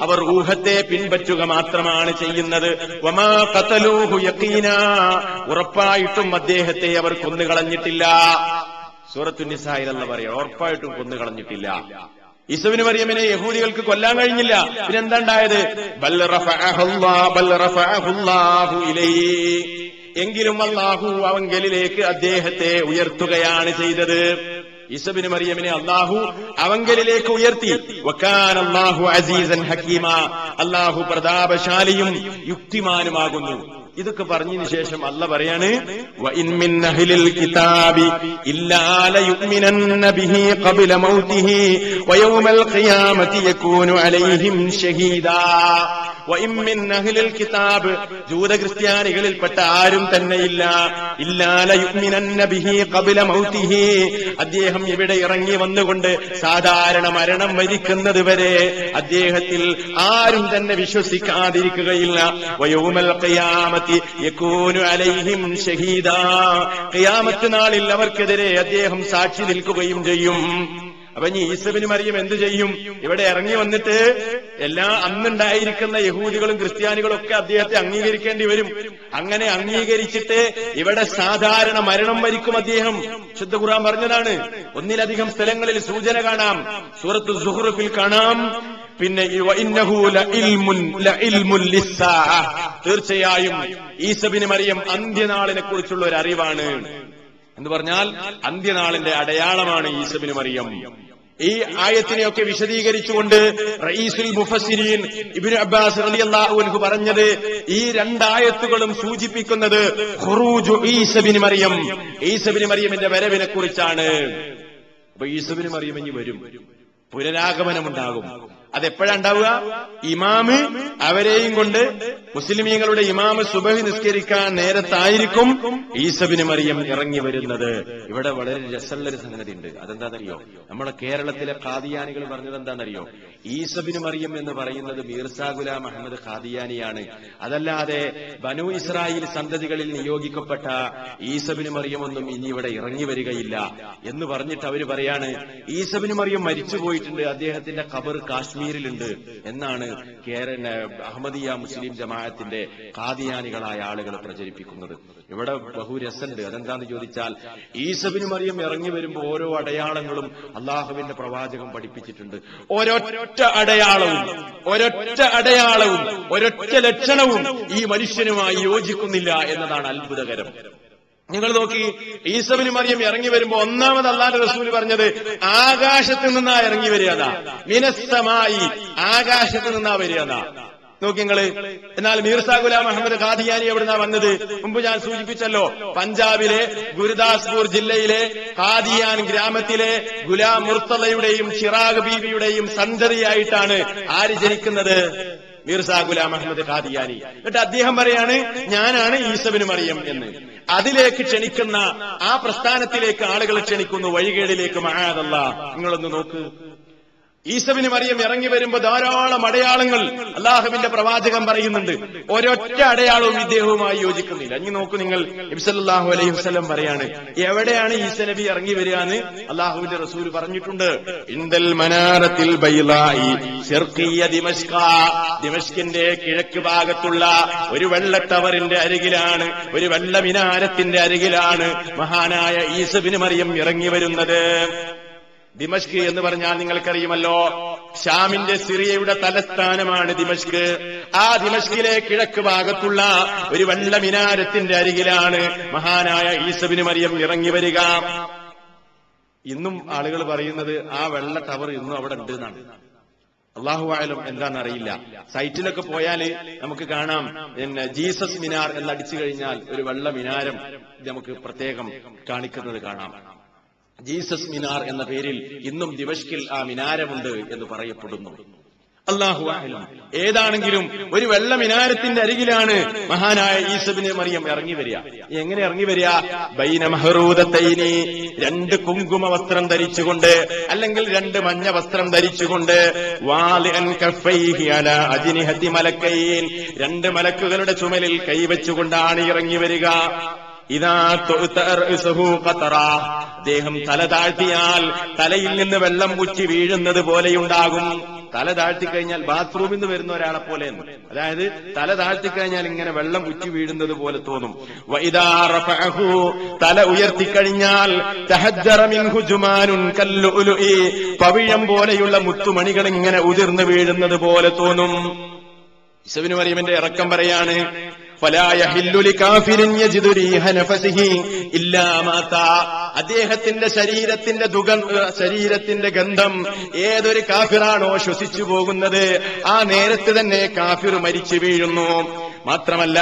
അവർ ഊഹത്തെ പിൻപറ്റുക മാത്രമാണ് ചെയ്യുന്നത്. ഉറപ്പായിട്ടും അദ്ദേഹത്തെ അവർ കൊന്നുകളഞ്ഞിട്ടില്ല. സൂറത്തു നിസായിൽ എന്ന് പറയാം. ഉറപ്പായിട്ടും കൊന്നുകളഞ്ഞിട്ടില്ല. ഇസുവിന് മറിയമിനെ യഹൂദികൾക്ക് കൊല്ലാൻ കഴിഞ്ഞില്ല. പിന്നെന്താണ്ടായത്? എങ്കിലും അള്ളാഹു അവങ്കലിലേക്ക് അദ്ദേഹത്തെ ഉയർത്തുകയാണ് ചെയ്തത്. ഈസബിന് മറിയമിനെ അള്ളാഹു അവങ്കലിലേക്ക് ഉയർത്തി. അള്ളാഹു അസീസൻ ഹക്കീമ. അള്ളാഹു പ്രതാപശാലിയും യുക്തിമാനുമാകുന്നു. ഇതൊക്കെ പറഞ്ഞതിന് ശേഷം അല്ല പറയാണ് "വഇൻ മിൻ അഹ്ലിൽ കിതാബി ജൂത ക്രിസ്ത്യാനികളിൽപ്പെട്ട ആരും മൗതിഹി. അദ്ദേഹം ഇവിടെ ഇറങ്ങി വന്നുകൊണ്ട് സാധാരണ മരണം വരിക്കുന്നത് വരെ അദ്ദേഹത്തിൽ ആരും തന്നെ വിശ്വസിക്കാതിരിക്കുകയില്ല. വയോമൽ യകൂനു അലൈഹിം നാളിൽ അവർക്കെതിരെ അദ്ദേഹം സാക്ഷി നിൽക്കുകയും ചെയ്യും. അപ്പൊ ഇനി ഈസബിന് മറിയം എന്ത് ചെയ്യും? ഇവിടെ ഇറങ്ങി വന്നിട്ട് എല്ലാ അന്നുണ്ടായിരിക്കുന്ന യഹൂദികളും ക്രിസ്ത്യാനികളും ഒക്കെ അദ്ദേഹത്തെ അംഗീകരിക്കേണ്ടി വരും. അങ്ങനെ അംഗീകരിച്ചിട്ട് ഇവിടെ സാധാരണ മരണം വരിക്കും അദ്ദേഹം. ശുദ്ധ ഖുറാൻ പറഞ്ഞതാണ് ഒന്നിലധികം സ്ഥലങ്ങളിൽ സൂചന കാണാം. സൂറത്ത് സുഹൃഫിൽ കാണാം. പിന്നെ. തീർച്ചയായും ഈസബിന് മറിയം അന്ത്യനാളിനെ കുറിച്ചുള്ള ഒരു അറിവാണ് എന്ന് പറഞ്ഞാൽ അന്ത്യനാളിന്റെ അടയാളമാണ് ഈസബിന് മറിയം. ഈ ആയത്തിനെയൊക്കെ വിശദീകരിച്ചുകൊണ്ട് റയീസുൽ മുഫസിരീൻ ഇബ്നു അബ്ബാസ് അലി അൻഹു പറഞ്ഞത് ഈ രണ്ടായത്തുകളും സൂചിപ്പിക്കുന്നത് ഖുറൂജു ഈസബിന് മറിയം. ഈസബിന് മറിയമിന്റെ വരവിനെ കുറിച്ചാണ് അപ്പൊ ഈസബിന് മറിയം ഇനി വരും. പുനരാഗമനമുണ്ടാകും. അതെപ്പോഴാ ഉണ്ടാവുക? ഇമാമ് അവരെയും കൊണ്ട് മുസ്ലിമീങ്ങളുടെ ഇമാമ് സുബഹി നിസ്കരിക്കാൻ നേരത്തായിരിക്കും ഈസബിന് മറിയം ഇറങ്ങി വരുന്നത്. ഇവിടെ വളരെ രസമുള്ളൊരു സംഗതി ഉണ്ട് അതെന്താണെന്നറിയോ? നമ്മുടെ കേരളത്തിലെ ഖാദിയാനികൾ പറഞ്ഞത് എന്താണെന്നറിയോ? ഈസബിന് മറിയം എന്ന് പറയുന്നത് മീർസാ ഗുലാം അഹമ്മദ് ഖാദിയാനിയാണ്. അതല്ലാതെ ബനു ഇസ്രായേൽ സന്തതികളിൽ നിയോഗിക്കപ്പെട്ട ഈസബിന് മറിയമൊന്നും ഇനി ഇവിടെ ഇറങ്ങി വരികയില്ല എന്ന് പറഞ്ഞിട്ട് അവർ പറയാണ് ഈസബിന് മറിയം മരിച്ചു പോയിട്ടുണ്ട് അദ്ദേഹത്തിന്റെ ഖബർ കാശ്മീരിലുണ്ട് എന്നാണ് കേരള അഹമ്മദിയ മുസ്ലിം ജമാഅത്തിന്റെ കാദിയാനികളായ ആളുകൾ പ്രചരിപ്പിക്കുന്നത്. ഇവിടെ ബഹുരസുണ്ട് അതെന്താന്ന് ചോദിച്ചാൽ ഈസബിന് മറിയം ഇറങ്ങി വരുമ്പോൾ ഓരോ അടയാളങ്ങളും അള്ളാഹുവിന്റെ പ്രവാചകം പഠിപ്പിച്ചിട്ടുണ്ട്. ഒരൊറ്റ അടയാളവും ഒരൊറ്റ അടയാളവും ഒരൊറ്റ ലക്ഷണവും ഈ മനുഷ്യനുമായി യോജിക്കുന്നില്ല എന്നതാണ് അത്ഭുതകരം. നിങ്ങൾ നോക്കി ഈസബിന് മറിയം ഇറങ്ങി വരുമ്പോ ഒന്നാമത് അള്ളാന്റെ റസൂൽ പറഞ്ഞത് ആകാശത്ത് നിന്നാ ഇറങ്ങി വരികതാ മിനസ്സമായി ആകാശത്ത് നിന്നാ വരികതാ നോക്കി നിങ്ങൾ എന്നാൽ മീർസാ ഗുലാം അഹമ്മദ് ഖാദിയാനി എവിടുന്നാ വന്നത്? മുമ്പ് ഞാൻ സൂചിപ്പിച്ചല്ലോ പഞ്ചാബിലെ ഗുരുദാസ്പൂർ ജില്ലയിലെ ഖാദിയാൻ ഗ്രാമത്തിലെ ഗുലാം മുർത്തലയുടെയും ചിറാഗ് ബീവിയുടെയും സന്തതിയായിട്ടാണ് ആര് ജനിക്കുന്നത്? മീർസാ ഗുലാം അഹമ്മദ് ഖാദിയാനി. എന്നിട്ട് അദ്ദേഹം പറയാണ് ഞാനാണ് ഈസബിന് മറിയം എന്ന്. അതിലേക്ക് ക്ഷണിക്കുന്ന ആ പ്രസ്ഥാനത്തിലേക്ക് ആളുകളെ ക്ഷണിക്കുന്നു. വഴികേടിലേക്ക് മഹാദല്ല. നിങ്ങളൊന്ന് നോക്ക്. ഈസബിന് മറിയം ഇറങ്ങി വരുമ്പോ ധാരാളം അടയാളങ്ങൾ അള്ളാഹുവിന്റെ പ്രവാചകം പറയുന്നുണ്ട്. ഒരൊറ്റ അടയാളവും ഇദ്ദേഹവുമായി യോജിക്കുന്നില്ല. ഇനി നോക്കൂ നിങ്ങൾ ഇബ്സല്ലാഹു അലൈഹി വസ്ലം പറയാണ് എവിടെയാണ് ഈസ നബി ഇറങ്ങി വരിക എന്ന് അള്ളാഹുവിന്റെ റസൂൽ പറഞ്ഞിട്ടുണ്ട്. ഇന്ദൽ മനാരത്തിൽ ദിമഷ്കിന്റെ കിഴക്ക് ഭാഗത്തുള്ള ഒരു വെള്ള ടവറിന്റെ അരികിലാണ് ഒരു വെള്ള മിനാരത്തിന്റെ അരികിലാണ് മഹാനായ ഈസബിന് മറിയം ഇറങ്ങി വരുന്നത്. ദിമഷ്ക് എന്ന് പറഞ്ഞാൽ നിങ്ങൾക്കറിയുമല്ലോ. ഷാമിന്റെ സിറിയയുടെ തലസ്ഥാനമാണ് ദിമഷ്ക്. ആ ദിമഷ്കിലെ കിഴക്ക് ഭാഗത്തുള്ള ഒരു വെള്ള മിനാരത്തിന്റെ അരികിലാണ് മഹാനായ ഈസബിന് മറിയം ഇറങ്ങി വരിക. ഇന്നും ആളുകൾ പറയുന്നത് ആ വെള്ള ടവർ ഇന്നും അവിടെ ഉണ്ട് എന്നാണ്. അള്ളാഹു ആയാലും എന്താണെന്നറിയില്ല സൈറ്റിലൊക്കെ പോയാൽ നമുക്ക് കാണാം. പിന്നെ ജീസസ് മിനാർ എന്നടിച്ചു കഴിഞ്ഞാൽ ഒരു വെള്ള മിനാരം നമുക്ക് പ്രത്യേകം കാണിക്കുന്നത് കാണാം. ജീസസ് മിനാർ എന്ന പേരിൽ ഇന്നും ദിവഷ്കിൽ ആ മിനാരമുണ്ട് എന്ന് പറയപ്പെടുന്നു. അള്ളാഹു ഏതാണെങ്കിലും ഒരു വെള്ള മിനാരത്തിന്റെ അരികിലാണ് മഹാനായ ഈസബിനെ മറിയം ഇറങ്ങി വരിക. എങ്ങനെ ഇറങ്ങി വരിക? ബൈന മഹറൂദത്തൈനി രണ്ട് കുങ്കുമ വസ്ത്രം ധരിച്ചുകൊണ്ട് അല്ലെങ്കിൽ രണ്ട് മഞ്ഞ വസ്ത്രം ധരിച്ചുകൊണ്ട് അജ്നിഹത്തി മലക്കൈൻ രണ്ട് മലക്കുകളുടെ ചുമലിൽ കൈവച്ചുകൊണ്ടാണ് ഇറങ്ങി വരിക. തൊഴുത്ത. അദ്ദേഹം തല താഴ്ത്തിയാൽ തലയിൽ നിന്ന് വെള്ളം കുച്ചി വീഴുന്നത് പോലെയുണ്ടാകും. തല താഴ്ത്തിക്കഴിഞ്ഞാൽ ബാത്റൂമിൽ നിന്ന് വരുന്ന ഒരാളെ പോലെ. അതായത് തല താഴ്ത്തിക്കഴിഞ്ഞാൽ ഇങ്ങനെ വെള്ളം കുച്ചി വീഴുന്നത് പോലെ തോന്നും. തല ഉയർത്തിക്കഴിഞ്ഞാൽ പവിഴം പോലെയുള്ള മുത്തുമണികൾ ഇങ്ങനെ ഉതിർന്നു വീഴുന്നത് പോലെ തോന്നും. ഇസവിനു മറിയമിന്റെ ഇറക്കം പറയാണ് അദ്ദേഹത്തിന്റെ ശരീരത്തിന്റെ ദുഗം ശരീരത്തിന്റെ ഗന്ധം ഏതൊരു കാഫിറാണോ ശ്വസിച്ചു പോകുന്നത്? ആ നേരത്തെ തന്നെ കാഫിർ മരിച്ചു വീഴുന്നു. മാത്രമല്ല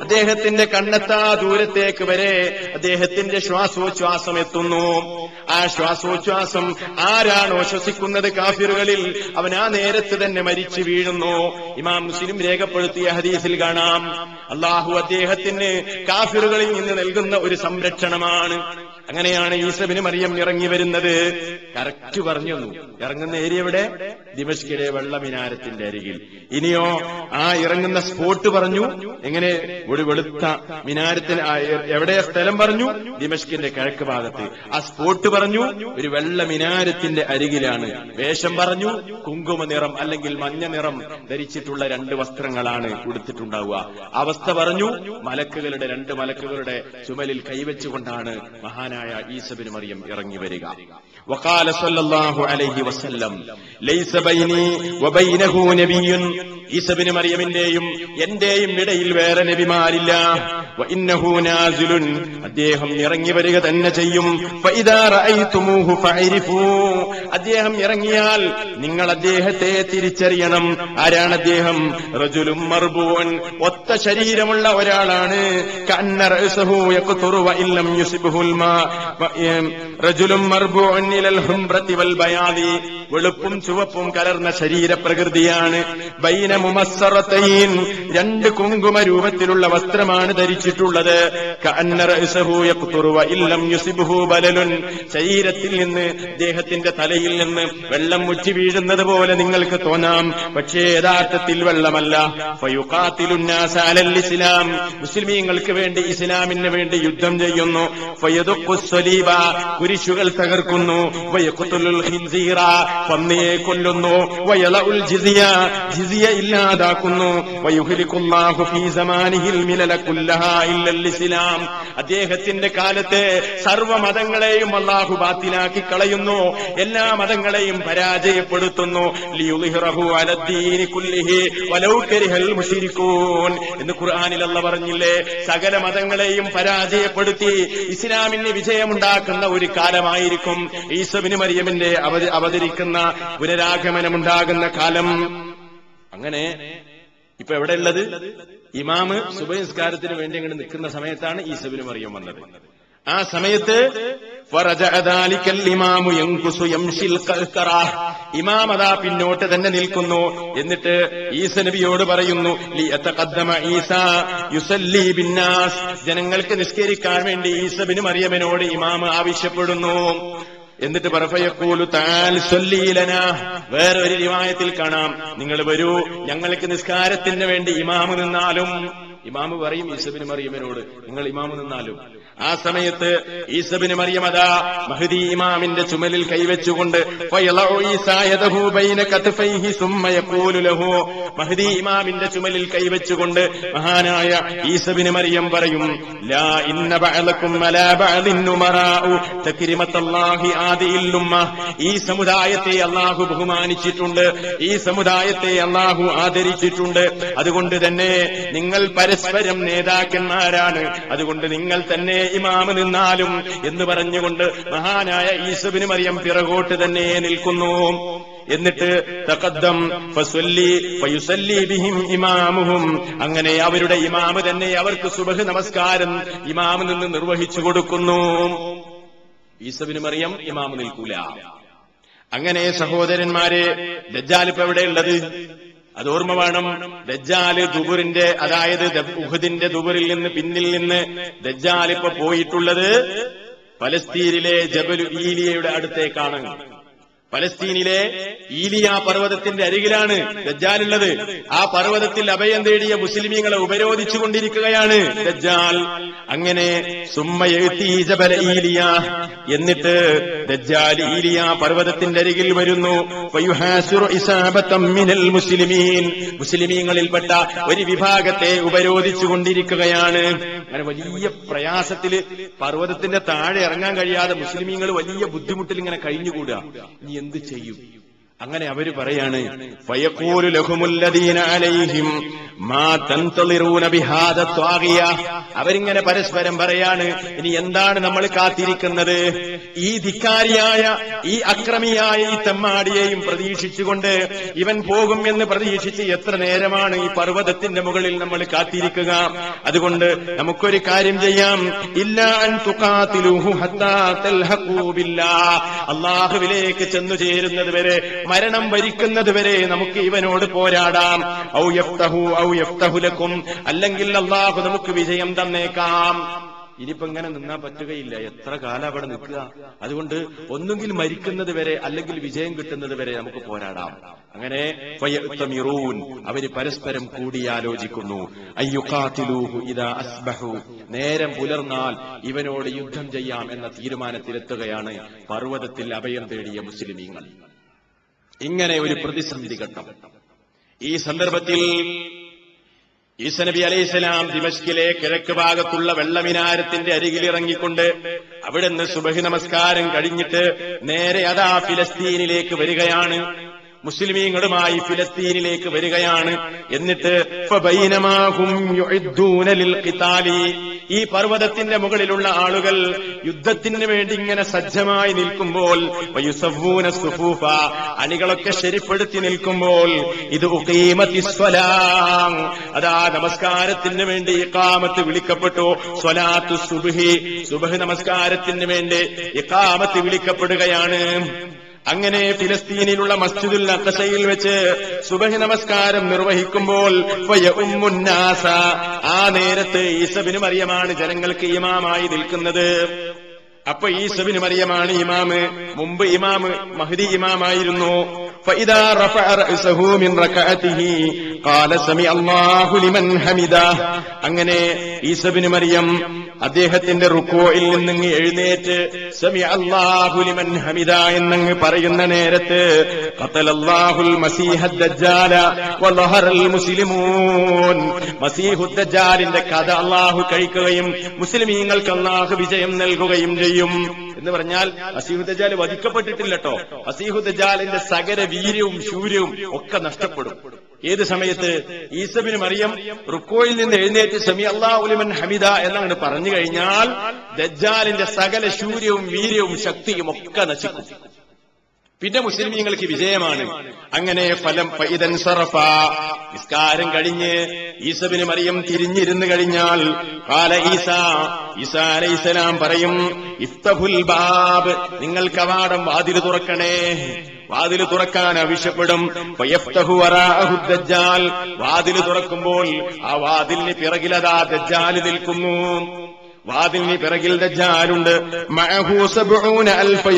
അദ്ദേഹത്തിന്റെ കണ്ണെത്താ ദൂരത്തേക്ക് വരെ അദ്ദേഹത്തിന്റെ ശ്വാസോച്ഛ്വാസം എത്തുന്നു. ആ ശ്വാസോച്ഛ്വാസം ആരാണോ ശ്വസിക്കുന്നത് കാഫിറുകളിൽ അവൻ ആ നേരത്ത് തന്നെ മരിച്ചു വീഴുന്നു. ഇമാം മുസ്ലിം രേഖപ്പെടുത്തിയ ഹദീസിൽ കാണാം. അള്ളാഹു അദ്ദേഹത്തിന് കാഫിറുകളിൽ നിന്ന് നൽകുന്ന ഒരു സംരക്ഷണമാണ്. അങ്ങനെയാണ് ഈസബിന് മറിയം ഇറങ്ങി വരുന്നത്. കറക്റ്റ് പറഞ്ഞു ഇറങ്ങുന്ന ഏരിയ എവിടെ? ദിമഷ്കിലെ വെള്ളമിനാരത്തിന്റെ അരികിൽ. ഇനിയോ ആ ഇറങ്ങുന്ന സ്പോട്ട് പറഞ്ഞു. എങ്ങനെ? ഒരു വെളുത്ത മിനാരത്തിന് എവിടെ സ്ഥലം പറഞ്ഞു? ദിമഷ്കിന്റെ കിഴക്ക് ഭാഗത്ത്. ആ സ്പോട്ട് പറഞ്ഞു. ഒരു വെള്ള മിനാരത്തിന്റെ അരികിലാണ്. വേഷം പറഞ്ഞു. കുങ്കുമ നിറം അല്ലെങ്കിൽ മഞ്ഞ നിറം ധരിച്ചിട്ടുള്ള രണ്ട് വസ്ത്രങ്ങളാണ് ഉടുത്തിട്ടുണ്ടാവുക. അവസ്ഥ പറഞ്ഞു. മലക്കുകളുടെ രണ്ട് മലക്കുകളുടെ ചുമലിൽ കൈവച്ചുകൊണ്ടാണ് മഹാനായ ഈസബിന് മറിയം ഇറങ്ങി വരിക. وقال صلى الله عليه وسلم ليس بيني وبينه نبي ഈസബിന് മറിയമിന്റെയും എന്റെയും ഇടയിൽ വേറെ നബിമാരില്ല. അദ്ദേഹം ഇറങ്ങി വരിക തന്നെ ചെയ്യും. അദ്ദേഹം ഇറങ്ങിയാൽ നിങ്ങൾ അദ്ദേഹത്തെ തിരിച്ചറിയണം. ആരാണ് അദ്ദേഹം? റജുലും മർബൂൻ ഒത്ത ശരീരമുള്ള ഒരാളാണ്. റജുലും മർബൂൻ വെളുപ്പും ചുവപ്പും കലർന്ന ശരീരപ്രകൃതിയാണ്. ബൈന മുമസ്സറത്തൈൻ. രണ്ട് കുങ്കുമ രൂപത്തിലുള്ള വസ്ത്രമാണ് ധരിച്ചിട്ടുള്ളത്. കഅന്ന റഅ്സഹു യഖ്തുറു വഇൻ ലം യുസിബ്ഹു ബലലുൻ. ശരീരത്തിൽ നിന്ന് ദേഹത്തിന്റെ തലയിൽ നിന്ന് വെള്ളം മുറ്റി വീഴുന്നത് പോലെ നിങ്ങൾക്ക് തോന്നാം. പക്ഷേ യഥാർത്ഥത്തിൽ വെള്ളമല്ല. ഇസ്ലാം. മുസ്ലിമീങ്ങൾക്ക് വേണ്ടി ഇസ്ലാമിന് വേണ്ടി യുദ്ധം ചെയ്യുന്നു. കുരിശുകൾ തകർക്കുന്നു. പന്നിയെ കൊല്ലുന്നു. ജിസിയ. ജിസിയ ഇല്ലാതാക്കുന്നു. അദ്ദേഹത്തിന്റെ കാലത്തെ സർവ മതങ്ങളെയും അള്ളാഹു ബാത്തിലാക്കി കളയുന്നു. എല്ലാ മതങ്ങളെയും പരാജയപ്പെടുത്തുന്നു. എന്ന് ഖുർആനിൽ അല്ല പറഞ്ഞില്ലേ? സകല മതങ്ങളെയും പരാജയപ്പെടുത്തി ഇസ്ലാമിന് വിജയമുണ്ടാക്കുന്ന ഒരു കാലമായിരിക്കും. ഈസബിന് മറിയമിന്റെ അവത- അവതരിക്കുന്ന പുനരാഗമനമുണ്ടാകുന്ന കാലം. അങ്ങനെ ഇപ്പൊ എവിടെയുള്ളത്? ഇമാമ് സുബൈസ്കാരത്തിന് വേണ്ടി അങ്ങനെ നിൽക്കുന്ന സമയത്താണ് ഈ സബിന് മറിയം വന്നത്. ആ സമയത്ത് ഇമാം അതാ പിന്നോട്ട് തന്നെ നിൽക്കുന്നു. എന്നിട്ട് ഈസ നബിയോട് പറയുന്നു ജനങ്ങൾക്ക് നിസ്കരിക്കാൻ വേണ്ടി ഈസബിനും മറിയമിനോട് ഇമാം ആവശ്യപ്പെടുന്നു. എന്നിട്ട് പറഫയക്കൂലു താൽ സൊല്ലീലന വേറൊരു ഒരു റിവായത്തിൽ കാണാം. നിങ്ങൾ വരൂ. ഞങ്ങൾക്ക് നിസ്കാരത്തിന് വേണ്ടി ഇമാമ് നിന്നാലും ഇമാമ് പറയും ഈസബിന് മറിയമിനോട് നിങ്ങൾ ഇമാമ് നിന്നാലും. ആ സമയത്ത് ഈസബിന് മറിയമത മഹദി ഇമാമിന്റെ ചുമലിൽ കൈവച്ചുകൊണ്ട് മഹദി ഇമാമിന്റെ ചുമലിൽ കൈവച്ചുകൊണ്ട് മഹാനായ ഈസബിന് മറിയം പറയും ലാ ഇന്ന ഈ സമുദായത്തെ അള്ളാഹു ബഹുമാനിച്ചിട്ടുണ്ട് ഈ സമുദായത്തെ അള്ളാഹു ആദരിച്ചിട്ടുണ്ട്. അതുകൊണ്ട് തന്നെ നിങ്ങൾ പരസ്പരം നേതാക്കന്മാരാണ്. അതുകൊണ്ട് നിങ്ങൾ തന്നെ ഇമാമ് നിന്നാലും എന്ന് പറഞ്ഞുകൊണ്ട് മഹാനായ ഈസബിന് മറിയം പിറകോട്ട് തന്നെ നിൽക്കുന്നു. എന്നിട്ട് ഫയുസല്ലി ബിഹിം ഇമാമുഹും. അങ്ങനെ അവരുടെ ഇമാമ് തന്നെ അവർക്ക് സുബഹ് നമസ്കാരം ഇമാമ് നിന്ന് നിർവഹിച്ചു കൊടുക്കുന്നു. ഈസബിന് മറിയം ഇമാമ് നിൽക്കൂല. അങ്ങനെ സഹോദരന്മാരെ ദജ്ജാലിപ്പ് എവിടെയുള്ളത്? അത് ഓർമ്മ വേണം. ദജ്ജാൽ ദുബുറിന്റെ അതായത് ഉഹദിന്റെ ദുബുറിൽ നിന്ന് പിന്നിൽ നിന്ന് ദജ്ജാൽ ഇപ്പൊ പോയിട്ടുള്ളത് പലസ്തീനിലെ ജബലു ഈലിയയുടെ അടുത്തേക്കാണ്. പലസ്തീനിലെ ഈലിയ പർവതത്തിന്റെ അരികിലാണ് ദജ്ജാലുള്ളത്. ആ പർവതത്തിൽ അഭയം തേടിയ മുസ്ലിമീങ്ങളെ ഉപരോധിച്ചുകൊണ്ടിരിക്കുകയാണ് ദജ്ജാൽ. അങ്ങനെ ഈലിയ. എന്നിട്ട് ദജ്ജാൽ ഈലിയ പർവതത്തിന്റെ അരികിൽ വരുന്നു. മുസ്ലിമീൻ. മുസ്ലിമീങ്ങളിൽപ്പെട്ട ഒരു വിഭാഗത്തെ ഉപരോധിച്ചുകൊണ്ടിരിക്കുകയാണ്. അങ്ങനെ വലിയ പ്രയാസത്തിൽ പർവതത്തിന്റെ താഴെ ഇറങ്ങാൻ കഴിയാതെ മുസ്ലിമീങ്ങൾ വലിയ ബുദ്ധിമുട്ടിൽ ഇങ്ങനെ കഴിഞ്ഞുകൂടുക. എന്ത് ചെയ്യും? അങ്ങനെ അവർ പറയാണ് ഫയഖൂലു അലൈഹിം മാ ബിഹാദ ത്വാഗിയ. അവരിങ്ങനെ പരസ്പരം പറയാണ് ഇനി എന്താണ് നമ്മൾ കാത്തിരിക്കുന്നത്? ഈ ധിക്കാരിയായ ഈ അക്രമിയായ ഈ തെമ്മാടിയെയും പ്രതീക്ഷിച്ചുകൊണ്ട് ഇവൻ പോകും എന്ന് പ്രതീക്ഷിച്ച് എത്ര നേരമാണ് ഈ പർവതത്തിന്റെ മുകളിൽ നമ്മൾ കാത്തിരിക്കുക? അതുകൊണ്ട് നമുക്കൊരു കാര്യം ചെയ്യാം. ഇല്ല അൻ തുഖാതിലുഹു ഹത്താ തൽഹഖൂ ബില്ലാഹ് അള്ളാഹുവിലേക്ക് ചെന്നു ചേരുന്നത് വരെ മരണം വരിക്കുന്നത് വരെ നമുക്ക് ഇവനോട് പോരാടാം. ഔ യഫ്തഹു ഔ യഫ്തഹുലക്കും അല്ലെങ്കിൽ അള്ളാഹു നമുക്ക് വിജയം തന്നേക്കാം. ഇനിയിപ്പോ ഇങ്ങനെ നിന്നാ പറ്റുകയില്ല. എത്ര കാലം അവിടെ നിൽക്കുക? അതുകൊണ്ട് ഒന്നുകിൽ മരിക്കുന്നത് വരെ അല്ലെങ്കിൽ വിജയം കിട്ടുന്നത് വരെ നമുക്ക് പോരാടാം. അങ്ങനെ അവർ പരസ്പരം കൂടിയാലോചിക്കുന്നു. നേരം പുലർന്നാൽ ഇവനോട് യുദ്ധം ചെയ്യാം എന്ന തീരുമാനത്തിലെത്തുകയാണ് പർവതത്തിൽ അഭയം തേടിയ മുസ്ലിമീങ്ങൾ. ഇങ്ങനെ ഒരു പ്രതിസന്ധി ഘട്ടം. ഈ സന്ദർഭത്തിൽ ഈസനബി അലൈഹിസ്സലാം ദിമഷ്കിലെ കിഴക്ക് ഭാഗത്തുള്ള വെള്ളമിനാരത്തിന്റെ അരികിൽ ഇറങ്ങിക്കൊണ്ട് അവിടുന്ന് സുബഹി നമസ്കാരം കഴിഞ്ഞിട്ട് നേരെ അതാ ഫിലസ്തീനിലേക്ക് വരികയാണ്. മുസ്ലിമീങ്ങളുമായി ഫിലസ്തീനിലേക്ക് വരികയാണ്. എന്നിട്ട് ഈ പർവതത്തിന്റെ മുകളിലുള്ള ആളുകൾ യുദ്ധത്തിന് വേണ്ടി ഇങ്ങനെ സജ്ജമായി നിൽക്കുമ്പോൾ അണികളൊക്കെ ശരിപ്പെടുത്തി നിൽക്കുമ്പോൾ ഇത് അതാ നമസ്കാരത്തിന് വേണ്ടി ഇക്കാമത്ത് വിളിക്കപ്പെട്ടു. സ്വലാത്തു സുബ്ഹി. സുബഹ് നമസ്കാരത്തിന് വേണ്ടി ഇക്കാമത്ത് വിളിക്കപ്പെടുകയാണ്. അങ്ങനെ ഫിലസ്തീനിലുള്ള മസ്ജിദുൽ അത്തശയിൽ വെച്ച് സുബഹി നമസ്കാരം നിർവഹിക്കുമ്പോൾ ഫയഉമ്മുന്നാസ, ആ നേരത്ത് ഈസബിന് മറിയമാണ് ജനങ്ങൾക്ക് ഇമാമായി നിൽക്കുന്നത്. അപ്പൊ ഈസബിന് മറിയമാണ് ഇമാമ്. മുമ്പ് ഇമാമ് മഹദി ഇമാമായിരുന്നു. فإذا رفع رأسه من ركعته قال سمع الله لمن حمده അങ്ങനെ ഈസബിന് മറിയം അദ്ദേഹത്തിന്റെ റുക്കോയിൽ നിന്നങ്ങ് എഴുന്നേറ്റ് സമി അള്ളാഹു ലിമൻ ഹമിദ എന്നങ്ങ് പറയുന്ന നേരത്ത് ഖതലല്ലാഹുൽ മസീഹദ് ദജ്ജാല വളഹറൽ മുസ്ലിമൂൻ മസീഹുദ് ദജ്ജാലിന്റെ കഥ അള്ളാഹു കഴിക്കുകയും മുസ്ലിമീങ്ങൾക്ക് അള്ളാഹു വിജയം നൽകുകയും ചെയ്യും എന്ന് പറഞ്ഞാൽ അസീഹുദ്ജാൽ വധിക്കപ്പെട്ടിട്ടില്ല കേട്ടോ അസീഹുദ്ജാലിന്റെ സകര വീര്യവും ശൂര്യവും ഒക്കെ നഷ്ടപ്പെടും. ഏത് സമയത്ത് ഈസബിന് മറിയം റുക്കോയിൽ നിന്ന് എഴുന്നേറ്റ് സമി അള്ളാഹുലിമൻ ഹമിദ എന്നങ്ങോട്ട് പറഞ്ഞു കഴിഞ്ഞാൽ ദജ്ജാലിന്റെ സകല ശൂര്യവും വീര്യവും ശക്തിയും ഒക്കെ നശിക്കും. പിന്നെ മുസ്ലിമീങ്ങൾക്ക് വിജയമാണ്. അങ്ങനെ ഫലം പൈതൻ സറഫ. നിസ്കാരം കഴിഞ്ഞ് ഈസബിന് മറിയം തിരിഞ്ഞിരുന്നു കഴിഞ്ഞാൽ കാല ഈസ ഈസാ അലൈസലാം പറയും ഇഫ്തഫുൽ ബാബ് നിങ്ങൾ കവാടം വാതിൽ തുറക്കണേ. വാതിൽ തുറക്കാൻ ആവശ്യപ്പെടും. വാതിൽ തുറക്കുമ്പോൾ ആ വാതിലിന് പിറകിലതാ ദജ്ജാൽ നിൽക്കുന്നു. വാതിലിന് പിറകിൽ ദജ്ജാലുണ്ട്. അൽഫ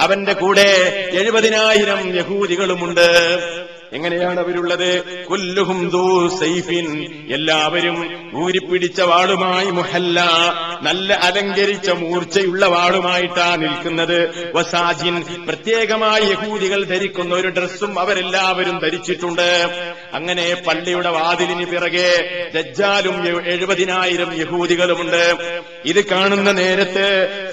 അവന്റെ കൂടെ എഴുപതിനായിരം യഹൂദികളുമുണ്ട്. എങ്ങനെയാണ് അവരുള്ളത്? എല്ലാവരും ഊരിപ്പിടിച്ച വാളുമായി മുഹല്ല. നല്ല അലങ്കരിച്ച മൂർച്ചയുള്ള വാളുമായിട്ടാ നിൽക്കുന്നത്. വസാജിൻ പ്രത്യേകമായി യഹൂദികൾ ധരിക്കുന്ന ഒരു ഡ്രസ്സും അവരെല്ലാവരും ധരിച്ചിട്ടുണ്ട്. അങ്ങനെ പള്ളിയുടെ വാതിലിന് പിറകെ ദജ്ജാലും എഴുപതിനായിരം യഹൂദികളുമുണ്ട്. ഇത് കാണുന്ന നേരത്ത്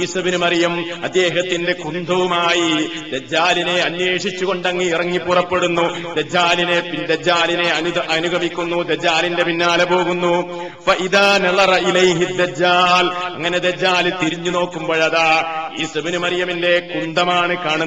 ഈസബിന് മറിയം അദ്ദേഹത്തിന്റെ കുന്തവുമായി ദജ്ജാലിനെ അന്വേഷിച്ചുകൊണ്ടങ്ങ് ഇറങ്ങി പുറപ്പെടുന്നു. ദജ്ജാലിനെ ദജ്ജാലിനെ അനു- അനുഗമിക്കുന്നു. ദജ്ജാലിന്റെ പിന്നാലെ പോകുന്നു. ദജ്ജാൽ. അങ്ങനെ ദജ്ജാൽ തിരിഞ്ഞു നോക്കുമ്പോഴതാ ഈ സുബിനു മറിയമിന്റെ കുന്തമാണ് കാണുന്നത്.